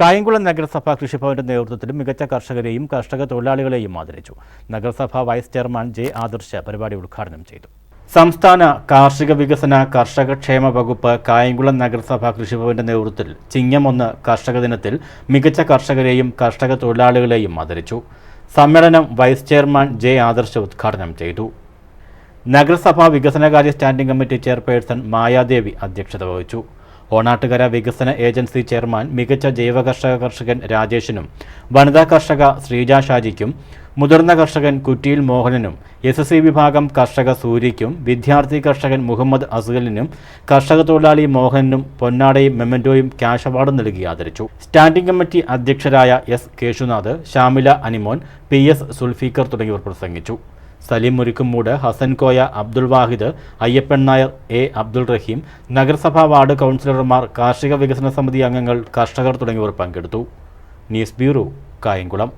കായംകുളം നഗരസഭ കൃഷിഭവന്റെ നേതൃത്വത്തിൽ മികച്ച കർഷകരെയും കർഷക തൊഴിലാളികളെയും ആദരിച്ചു. നഗരസഭ വൈസ് ചെയർമാൻ ജെ ആദർശ പരിപാടി ഉദ്ഘാടനം ചെയ്തു. സംസ്ഥാന കാർഷിക വികസന കർഷക ക്ഷേമ വകുപ്പ് കായംകുളം നഗരസഭ കൃഷിഭവന്റെ നേതൃത്വത്തിൽ ചിങ്ങം ഒന്ന് കർഷക ദിനത്തിൽ മികച്ച കർഷകരെയും കർഷക തൊഴിലാളികളെയും ആദരിച്ചു. സമ്മേളനം വൈസ് ചെയർമാൻ ജെ ആദർശ ഉദ്ഘാടനം ചെയ്തു. നഗരസഭാ വികസനകാര്യ സ്റ്റാൻഡിംഗ് കമ്മിറ്റി ചെയർപേഴ്സൺ മായാദേവി അധ്യക്ഷത വഹിച്ചു. ഓണാട്ടുകര വികസന ഏജൻസി ചെയർമാൻ മികച്ച ജൈവ കർഷക കർഷകൻ രാജേഷിനും വനിതാ കർഷക ശ്രീജ ഷാജിക്കും മുതിർന്ന കർഷകൻ കുറ്റിയിൽ മോഹനനും എസ് സി വിഭാഗം കർഷക സൂര്യയ്ക്കും വിദ്യാർത്ഥി കർഷകൻ മുഹമ്മദ് അസുഖലിനും കർഷക തൊഴിലാളി മോഹനനും പൊന്നാടയും മെമ്മന്റോയും ക്യാഷ് അവാർഡ് നൽകി ആദരിച്ചു. Standing committee അധ്യക്ഷരായ S Keshunath Shamila Animon P S Sulfikar തുടങ്ങിയവർ പ്രസംഗിച്ചു. സലീം മുരിക്കുംമൂട് ഹസൻ കോയ അബ്ദുൾ വാഹിദ് അയ്യപ്പൻ നായർ എ അബ്ദുൾ റഹീം നഗരസഭാ വാർഡ് കൗൺസിലർമാർ കാർഷിക വികസന സമിതി അംഗങ്ങൾ കർഷകർ തുടങ്ങിയവർ പങ്കെടുത്തു. News bureau Kayamkulam.